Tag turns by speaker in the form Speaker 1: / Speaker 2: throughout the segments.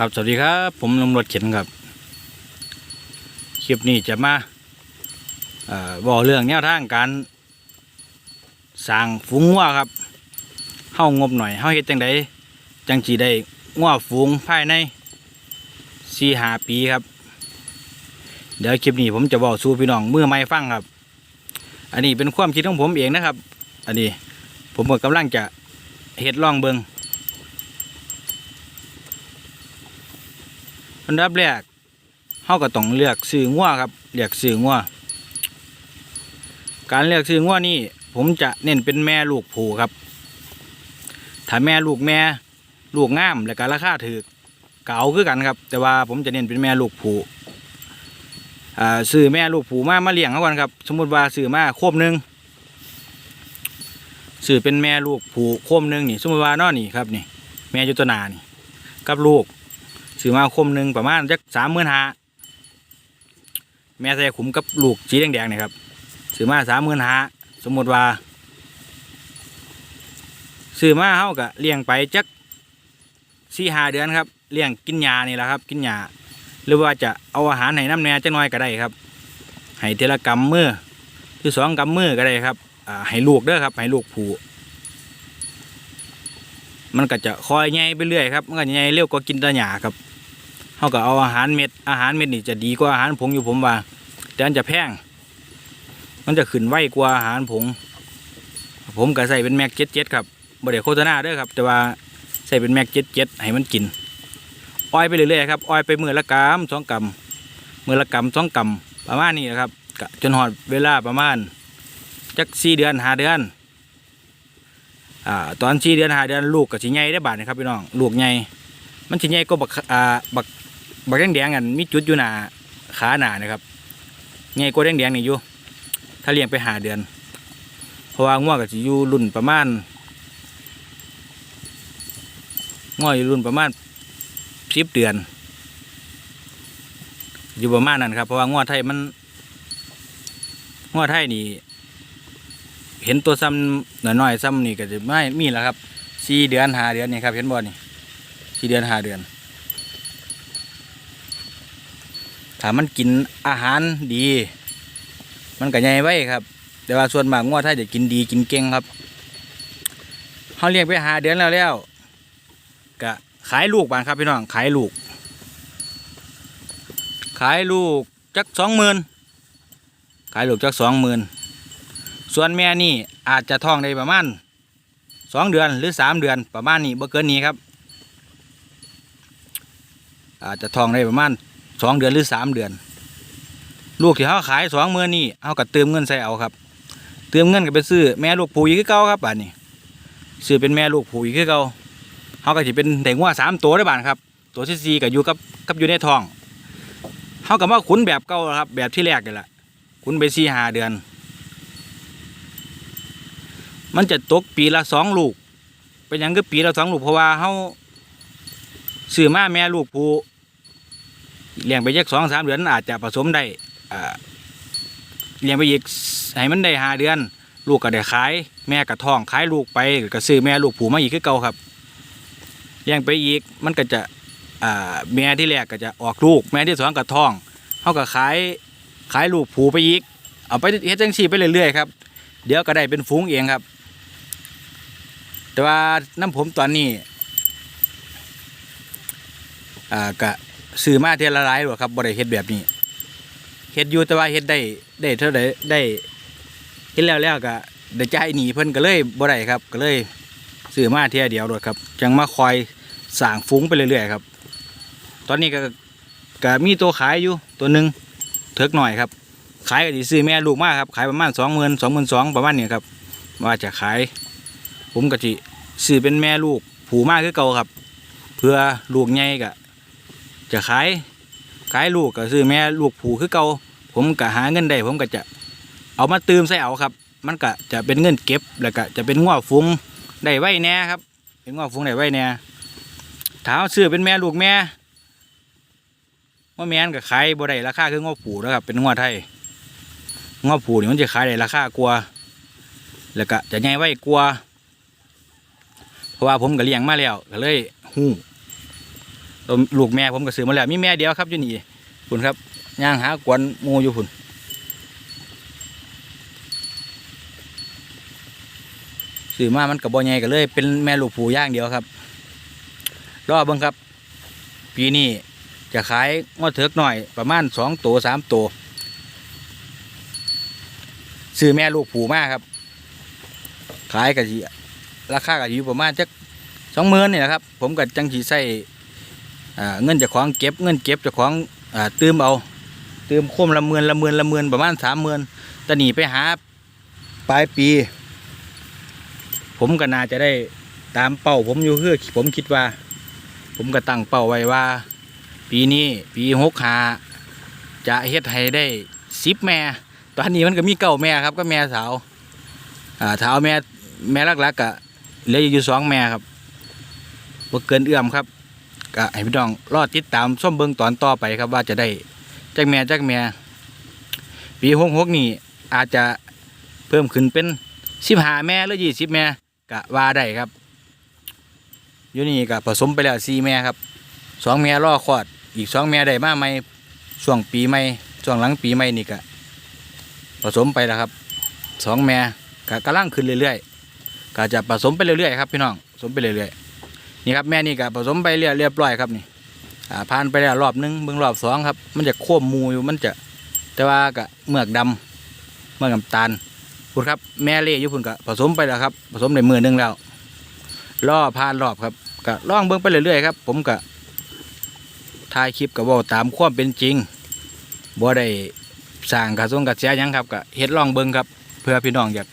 Speaker 1: ครับสวัสดีครับผมลงรถเข็นครับ คลิปนี้จะมาบอกเรื่องแนวทางการสร้างฝูงงัวครับเฮางบหน่อยเฮาเฮ็ดจังไดจังสิได้งัวฝูงภายในสี่หาปีครับ เดี๋ยวคลิปนี้ผมจะบอกสู่พี่น้องมือไม่ฟังครับ อันนี้เป็นความคิดของผมเองนะครับ อันนี้ผมกำลังจะเฮ็ดลองเบิง อันดับแรกเขาก็ต้องเลือกซื้องัวครับเลือกซื้องัวการเลือกซื้องัวนี่ผมจะเน้นเป็นแม่ลูกผูครับ ถ้าแม่ลูกแม่ลูกงามและการราคาถือเก่าคือกันครับ แต่ว่าผมจะเน้นเป็นแม่ลูกผูอ่าซื้อแม่ลูกผูมามาเลี้ยงเขาก่อนครับ สมมติว่าซื้อมาโคมหนึ่งซื้อเป็นแม่ลูกผูโคมหนึ่งนี่ สมมติว่านอนี่ครับนี่ แม่ยุตนานี่กับลูก ซื้อมาคมหนึ่งประมาณจักสามหมื่นห้าแม่ใส่ขุมกับลูกสีแดงๆนี่ครับซื้อมาสามหมื่นห้าสมมติว่าซื้อมาเฮากะเลี้ยงไปจักสี่ห้าเดือนครับเลี้ยงกินยานี่แหละครับ กินยาหรือว่าจะเอาอาหารให้น้ำแน่จักน่อยก็ได้ครับให้เทละกำมือที่สองกำมือก็ได้ครับอ่าให้ลูกเด้อครับให้ลูกผู มันก็จะคอยใหญ่ไปเรื่อยครับมันก็ใหญ่เร็วกว่ากินตะหยาครับเขาก็เอาอาหารเม็ดอาหารเม็ดนี่จะดีกว่าอาหารผงอยู่ผมว่า แต่อันจะแพงมันจะขึ้นไวกว่าอาหารผง ผมก็ใส่เป็นแม็กเจ็ดเจ็ดครับบ่ได้โฆษณาเด้อครับ แต่ว่าใส่เป็นแม็กเจ็ดเจ็ดให้มันกินอ้อยไปเรื่อยๆครับอ้อยไปมือละกำสองกำมือละกำสองกำประมาณนี้นะครับจนหอดเวลาประมาณจักสี่เดือนห้าเดือน อ่าตอนสี่เดือนหาเดือนลูกก็สิใหญ่ได้บาทนะครับพี่น้องลูกใหญ่มันสิใหญ่ก็บักอ่าบักบักแดงๆกันมีจุดอยู่หนาขาหนานะครับใหญ่กว่าแดงนี่อยู่ถ้าเลี้ยงไปหาเดือนเพราะว่าง่วก็สิอยู่รุ่นประมาณง่วอยู่รุ่นประมาณสิบเดือน อยู่ประมาณนั้นครับเพราะว่าง่วไทยมันง่วไทยนี่ เห็นตัวซ้ำหน่อยๆซ้ำนี่ก็จะไม่มีแล้วครับสี่เดือนหาเดือนนี่ครับเห็นบ่นี่สี่เดือนหาเดือนถ้ามันกินอาหารดี มันก็ใหญ่ไว้ครับ แต่ว่าส่วนมากงัวถ้าจะกินดีกินเก่งครับเขาเลี้ยงไปหาเดือนแล้วแล้วก็ขายลูกบานครับพี่น้องขายลูก ขายลูกจักสองหมื่นขายลูกจักสองหมื่น ส่วนแม่นี่อาจจะท้องได้ประมาณสองเดือนหรือสามเดือนประมาณนี้บ่เกินนี้ครับ อาจจะทองได้ประมาณสองเดือนหรือสามเดือน ลูกที่เขาขายสองมือนี่เขาก็เติมเงินใส่เอาครับ เติมเงินก็ไปซื้อแม่ลูกผูอีกเก่าครับบ้านนี้ซื้อเป็นแม่ลูกผูอีกเก่าเขาก็จะเป็นแต่งว่าสามตัวได้บ้านครับ ตัวที่สี่ก็อยู่กับกับอยู่ในท้องเขาก็มาขุนแบบเก่าครับ แบบที่แรกนี่แหละขุนไปสี่หาเดือน มันจะตกปีละสองลูก เป็นหยังก็ปีละสองลูกเพราะว่าเขาซื้อมาแม่ลูกผู้เลี้ยงไปยักสองสามเดือนอาจจะผสมได้เลี้ยงไปอีกให้มันได้ห้าเดือน ลูกก็ได้ขาย แม่ก็ท้องขายลูกไปก็ซื้อแม่ลูกผูมาอีกคือเก่าครับเลี้ยงไปอีกมันก็จะแม่ที่แรกก็จะออกลูก แม่ที่สองก็ท้องเขาก็ขายขายลูกผูไปอีกเอาไปเฮ็ดจังซี่ไปเรื่อยๆครับเดี๋ยวก็ได้เป็นฝูงเองครับ แต่ว่าน้ำผมตอนนี้อ่ากะซื้อมาเทละลายหรอครับบ่ได้เฮ็ดแบบนี้เฮ็ดอยู่แต่ว่าเฮ็ดได้ได้เท่าใดได้เฮ็ดแล้วแล้วก็ได้จ่ายหนีเพิ่นก็เลยบ่ได้ครับ ก็เลยซื้อมาเทียเดียวโดดครับจังมาคอยสางฟุ้งไปเรื่อยๆครับ ตอนนี้ก็ก็มีตัวขายอยู่ตัวหนึ่งเถิกหน่อยครับ ขายก็สิซื้อแม่ลูกมากครับ ขายประมาณ20,000 22,000ประมาณนี้ครับว่าจะขาย ผมก็ สิซื้อเป็นแม่ลูกผูมากคือเก่าครับ เพื่อลูกใหญ่ก็จะขายขายลูกก็ซื้อแม่ลูกผูคือเก่าผมก็หาเงินได้ผมก็จะเอามาตืมใส่เอาครับ มันก็จะเป็นเงินเก็บแล้วก็จะเป็นง้อฟุงได้ไว้แน่ครับ เป็นง้อฟุงได้ไว้แน่ถ้าเอาซื้อเป็นแม่ลูกแม่ว่าแม่นก็ขายบ่ได้ราคาคือง้อผูนะครับ เป็นง้อไทยง้อผูนี่มันจะขายได้ราคากว่าแล้วก็จะใหญ่ไว้กว่า เพราะว่าผมก็เลี้ยงมาแล้วก็เลยหู้ตัวลูกแม่ผมก็ซื้อมาแล้วมีแม่เดียวครับอยู่นี่คุณครับย่างหากวนหมูอยู่คุณซื้อมามันกับบ่ใหญ่ก็เลย เป็นแม่ลูกผูย่างเดียวครับรอเบิ่งครับ ปีนี้จะขายงอเถิกหน่อยประมาณสองตัวสามตัวซื้อแม่ลูกผูมากครับ ขายกะทิ ราคากะทิอยู่ประมาณจักสองหมื่นนี่แหละครับ ผมกับจังสีใส่เงินจากของเก็บเงินเก็บจากของอ่าตืมเอาเตืมโคมละหมื่นละหมื่นละหมื่นประมาณสามหมื่นแต่หนีไปหาปลายปี ผมก็น่าจะได้ตามเป้าผมอยู่คือผมคิดว่า ผมก็ตั้งเป้าไว้ว่า ปีนี้ปีหกหาจะเฮ็ดให้ได้สิบแม่ ตอนนี้มันก็มีเก้าแม่ครับก็แม่สาวอ่าถ้าเอาแม่แม่ลักๆกะ เหลืออยู่สองแม่ครับบ่เกินเอื้อมครับก็ให้พี่น้องรอติดตามส้มเบิงตอนต่อไปครับว่าจะได้จักแม่จักแม่ปีหกหกนี่อาจจะเพิ่มขึ้นเป็นสิบห้าแม่หรือยี่สิบแม่กะว่าได้ครับอยู่นี่ก็ผสมไปแล้วสี่แม่ครับสองแม่รอคลอดอีกสองแม่ได้มาใหม่ช่วงปีใหม่ช่วงหลังปีใหม่นี่ก็ผสมไปแล้วครับสองแม่ก็กำลังขึ้นเรื่อยๆ ก็จะผสมไปเรื่อยๆครับพี่น้องผสมไปเรื่อยๆนี่ครับแม่นี่ก็ผสมไปเรียบเรียบร้อยครับนี่อ่าผ่านไปแล้วรอบหนึงเบิ่งรอบสองครับ มันจะควบมูอยู่มันจะแต่ว่าก็เมือกดำเมือกน้ำตาลคุณครับแม่เล่อยู่คุณก็ผสมไปแล้วครับ ผสมในมือหนึงแล้วรอผ่านรอบครับก็ล่องเบิ่งไปเรื่อยๆครับ ผมก็ถ่ายคลิปกับว่าตามความเป็นจริงบ่ได้สร้างกระทรวงกระแสหยังครับก็เฮ็ดล่องเบิ่งครับ เพื่อพี่น้องอยาก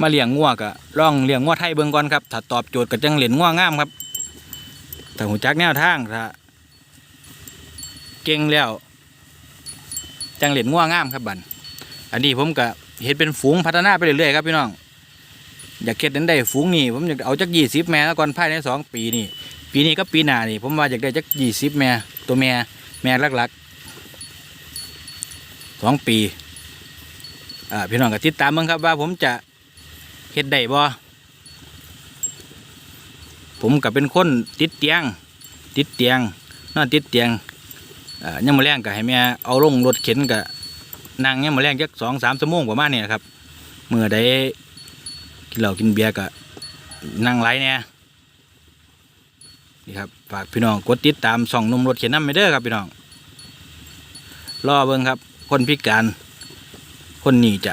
Speaker 1: มาเลี้ยงงัวก็ลองเลี้ยงงัวไทยเบิ่งก่อนครับถ้าตอบโจทย์ก็จังเลี้ยงงัวงามครับถ้าหูจักแนวทางถ้าเก่งแล้วจังเลี้ยงงัวงามครับบันอันนี้ผมก็เฮ็ดเป็นฝูงพัฒนาไปเรื่อยๆครับพี่น้องอยากเฮ็ดนั้นได้ฝูงนี่ผมอยากเอาจักยี่สิบแม่แล้วก่อนภายในสองปีนี่ปีนี้ก็ปีหน้านี่ผมว่าอยากได้จักยี่สิบแม่ตัวแม่แม่หลักๆสองปีอ่าพี่น้องก็ติดตามเบิ่งครับว่าผมจะ เฮ็ดได้บ่ผมก็เป็นคนติดเตียง ติดเตียงนอนติดเตียงอ่ยมาแรงก็ให้แม่เอาลงรถเข็นก็นั่งยังมาแรงจักสองสามชั่วโมงประมาณนี้ครับเมื่อใดกินเหล้ากินเบียร์ก็นั่งไหลเนี่ยนี่ครับฝากพี่น้องกดติดตามส่องนมรถเข็นน้ำไม่เด้อครับพี่น้องรอเบิ่งครับ คนพิการ คนนี้จะ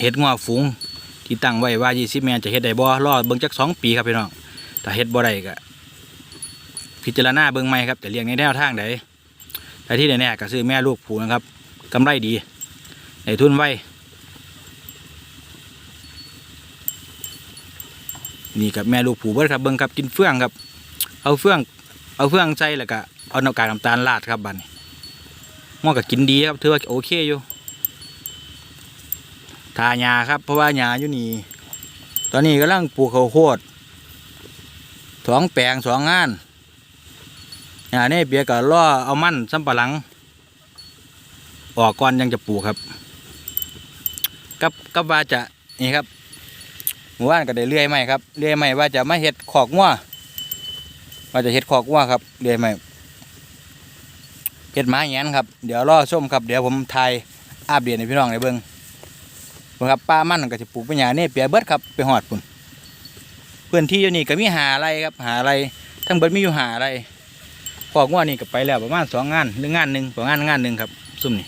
Speaker 1: เฮ็ดงัวฝูง ที่ตั้งไว้ว่า20แมนจะเฮ็ดได้บ่รอเบิ่งจักสองปีครับพี่น้องถ้าเฮ็ดบ่ได้ก็พิจารณาเบิ่งใหม่ครับจะเลี้ยงในแนวทางใดแต่ที่แน่ๆก็ซื้อแม่ลูกผูนะครับกำไรดีในทุนไว้นี่กับแม่ลูกผูเบิดครับเบิ่งครับกินเฟื่องครับ เอาเฟื่องเอาเฟื่องใส่แล้วก็เอาน้ำกากน้ำตาลราดครับบัดนี้งัวก็กินดีครับถือว่าโอเคอยู่ ทาหญ้าครับ เพราะว่าหญ้าอยู่นี่ตอนนี้กำลังปลูกข้าวโพดสองแปลงสองงานหญ้านี่เบียก็ล่อเอามั่นสำปะหลัง ออกก่อนยังจะปลูกครับกับกับว่าจะนี่ครับหมู่บ้านก็ได้เลื่อยไม้ครับเลื่อยไม้ว่าจะมาเห็ดขอกงัวว่าจะเห็ดขอกงัวครับเลื่อยไม้เห็ดไม้แงนครับเดี๋ยวรอส้มครับเดี๋ยวผมทายอาบเดียนให้พี่น้องได้เบิ่ง เบิ่งครับป้ามันก็จะปลูกเป็นหญ้าเนี่ยเปียเบิดครับไปหอดปุ่นพื้นที่อยู่นี่ก็มีหาอะไรครับหาอะไรทั้งเบิดมีอยู่หาอะไรพอกว่านี่ก็ไปแล้วประมาณสองงานหรืองานหนึ่งประมาณงานหนึ่งครับซุ่มนี่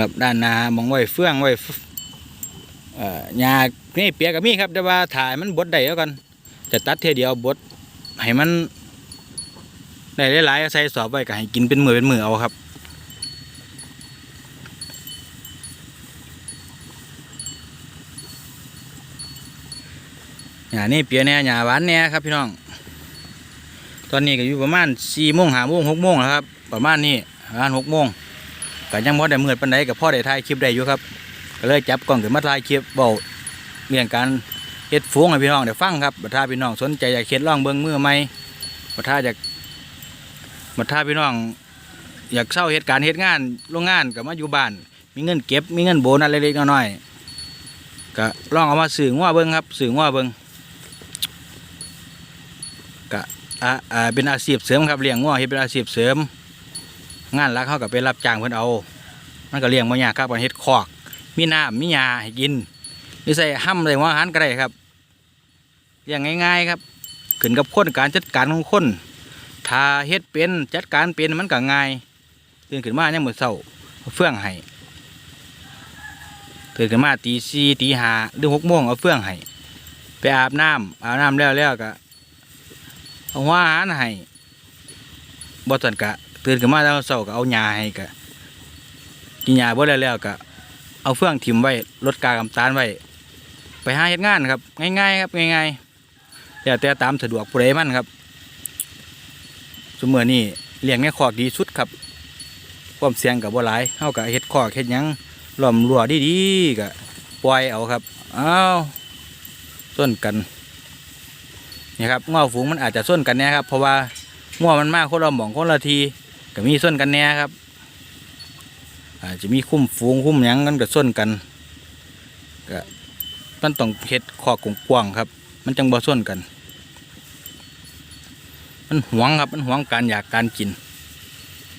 Speaker 1: ครับด้านหนามองไว้เฟื่องไว้หญ้านี่เปียก็มีครับแต่ว่าถ่ายมันบดได้แล้วกันจะตัดเทียเดียวบดให้มันได้หลายๆใส่สอบไว้ก็ให้กินเป็นมือเป็นมือเอาครับานี่เปียเนี่ยหญ้าหวานเนี่ยครับพี่น้อง ตอนนี้ก็อยู่ประมาณสี่โมงห้าโมงหกโมงแล้วครับ ประมาณนี้ประมาณหกโมงก็ยังพอได้มืดปันใดกับพ่อได้ถ่ายคลิปได้อยู่ครับ ก็เลยจับกล้องขึ้นมาถ่ายคลิปเบาเรื่องการเฮ็ดฟูงให้พี่น้องเดี๋ยวฟังครับบัดถ้าพี่น้องสนใจอยากเฮ็ดลองเบิ่งมือใหมบัดถ้าอยากมาถ้าพี่น้องอยากเช่าเหตุการณ์เหตุงานโรงงานก็มาอยู่บ้าน มีเงินเก็บมีเงินโบนัสเล็กๆน้อยๆก็ลองเอามาสื่องัวเบิ้งครับสื่องัวเบิ้ง อ่าอ่าเป็นอาชีพเสริมครับเลี้ยงงัวเฮ็ดเป็นอาชีพเสริม งานหลักเขาก็ไปรับจ้างเพิ่นเอา มันก็เลี้ยงบ่ยากครับเฮ็ดคอก มีน้ำมีหญ้าให้กินหรือใส่ห้ำใส่หัวอาหารก็ได้ครับเลี้ยงง่าย ๆ ครับขึ้นกับคนการจัดการของคนถ้าเฮ็ดเป็นจัดการเป็นมันก็ง่ายตื่นขึ้นมาเนี่ยามมื้อเช้าเอาเฟื่องให้ตื่นขึ้นมาตีสี่ตีห้าหรือหกโมงเอาเฟื่องให้ไปอาบน้ำอาบน้ำแล้วแล้วก็ เอาหัวอาหารให้บ่ตันกะ ตื่นขึ้นมาแล้วเช้าก็เอาหญ้าให้ก็กินหญ้าบ่แล้วแล้วก็เอาเฟื่องถิ่มไว้ลดกากำตาลไว้ไปหาเฮ็ดงานครับ ง่ายๆครับง่ายๆแล้วแต่ตามสะดวกผู้ใดมันครับสมมือนี่เลี้ยงในคอกดีสุดครับความเสี่ยงกับบ่หลายเฮากับเฮ็ดคอกเฮ็ดหยังล้อมรั้วดีๆก็ปล่อยเอาครับอ้าวส้นกัน นี่ครับง้อฝูงมันอาจจะส้นกันแน่ครับ เพราะว่าง้อมันมากคนละหม่องคนละทีก็มีส้นกันแน่ครับ อาจจะมีคุ้มฝูงคุ้มยังกันก็ส้นกันก็มันต้องเฮ็ดคอกกว้างครับ มันจังบ่ส้นกัน มันหวงครับมันหวงการอยากการกิน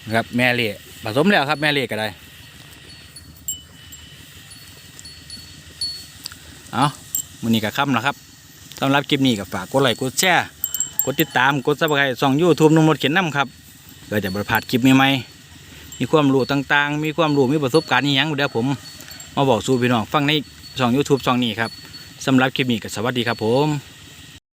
Speaker 1: นะครับแม่เล่ผสมแล้วครับแม่เล่ก็ได้เอามือนี้กับค่ำนะครับ สำหรับคลิปนี้ก็ฝากกดไลค์กดแชร์กดติดตามกดซับสไครต์ช่องยูทูบนุ่มรถเข็นน้ำครับเพื่อจะบริพลาดคลิปใหม่ๆมีความรู้ต่างๆ มีความรู้มีประสบการณ์นี่ยังเดี๋ยวผมมาบอกสู่พี่น้องฟังในช่องยูทูบช่องนี้ครับสำหรับคลิปนี้ก็สวัสดีครับผม